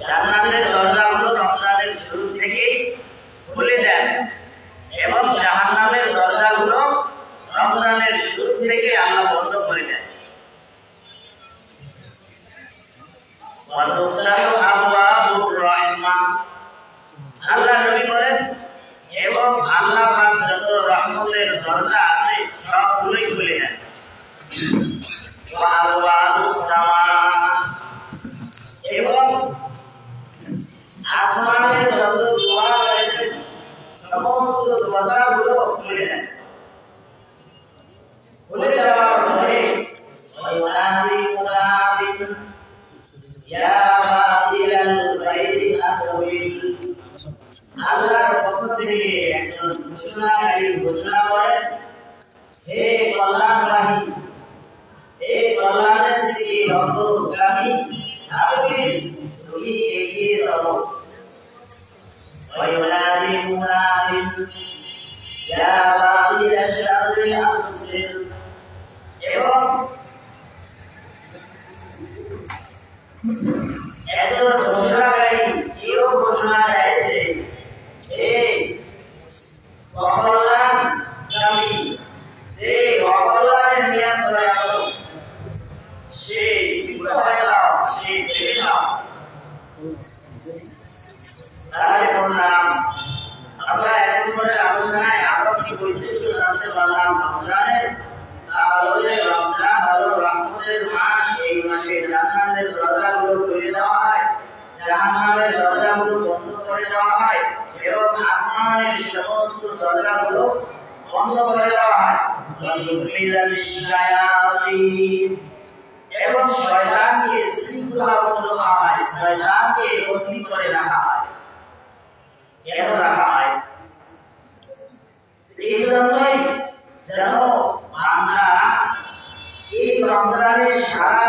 জান্নাতের দরজাগুলো রমজানের শুরু থেকেই খুলে দেন এবং জাহান্নামের দরজাগুলো রমজানের শুরু থেকে আল্লাহ বন্ধ করে দেন। আল্লাহ নবী বলেন, এবং আল্লাহ যত রহমতের দরজা আছে সবগুলোই খুলে দেন। ওয়া আবওয়াবুস সামা এবং আসমানের যত দোয়া রয়েছে সমস্ত দরজাগুলো খুলে দেন খুলে দেওয়ার পরে ওয়াইনাদি মুনাদিন ইয়া বাতিলাল খাইরি আকবিল আল্লাহর পক্ষ থেকে একজন ঘোষণাকারী ঘোষণা করেন হে কল্যাণবাহী হে কল্যাণের দিকে অগ্রগামী আপনি তুমি এগিয়ে চলো وينادي مناد ইয়া বাগি আশরাবি আবসির এবং একজন ঘোষণাকারী এও ঘোষণা দেয় যে এই অকল্যাণ কামী সেই অকল্যাণের নিয়ন্ত্রণে আসো সে মুক্ত হয়ে যাও সে ফিরে যাও তাহলে বললাম মাসে জান্নাতের দরজাগুলো খুলে দেওয়া হয়। জাহান্নামের দরজাগুলো বন্ধ করে দেওয়া হয়, এবং আসমানের সমস্ত দরজাগুলো বন্ধ করে দেওয়া হয়। এবং শয়তানকে শৃঙ্খলাবদ্ধ করা হয়, শয়তানকে বন্দী করে রাখা হয়। কেন রাখা হয়? এই জন্যই যেন বান্দা এই রমজানের সারা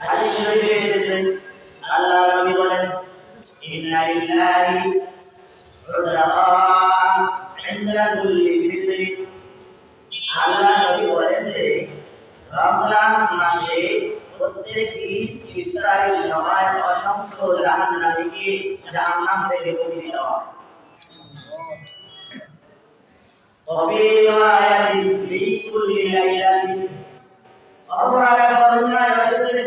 হাদিস শরীফে এসেছে আল্লাহ নবী বলেন ইন্না লিল্লাহি উযরাআন ইনদা কুল্লি ফিতরি আল্লাহ নবী বলেন যে রমজান মাসে প্রত্যেক দিন ইফতারের সময় অসংখ্য জাহান্নামীকে জাহান্নাম থেকে মুক্তি দেওয়া হয় وفي رواية في كل ليلة অপর আগে বর্ণনা রসুলের